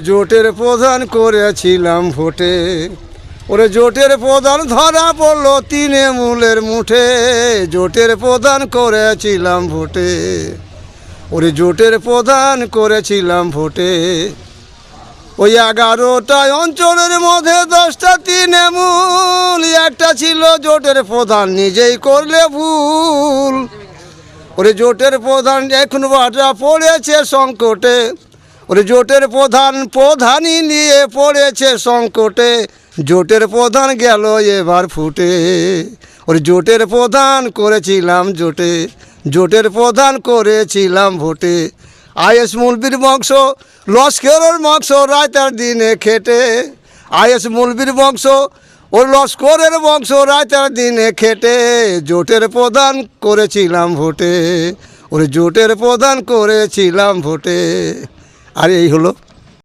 জোটের প্রধান করেছিলাম ভোটে। ওরে জোটের প্রধান ধরা পড়ল তিনে মূলের মুঠে। জোটের প্রধান করেছিলাম ভোটে। ওরে জোটের প্রধান করেছিলাম ভোটে। ওই এগারোটা অঞ্চলের মধ্যে দশটা তিনে মূল। একটা ছিল জোটের প্রধান, নিজেই করলে ভুল। ওরে জোটের প্রধান এখন বাটা পড়েছে সংকটে। ওরে জোটের প্রধান প্রধানই নিয়ে পড়েছে সংকটে। জোটের প্রধান গেল এবার ফুটে। ওরে জোটের প্রধান করেছিলাম জোটে। জোটের প্রধান করেছিলাম ভোটে। আইএস মুলবির বংশ লস্করের বংশ রায়তার দিনে খেটে। আইএস মুলবির বংশ ও লস্করের বংশ রায়তার দিনে খেটে। জোটের প্রধান করেছিলাম ভোটে। ওরে জোটের প্রধান করেছিলাম ভোটে। আর এই হলো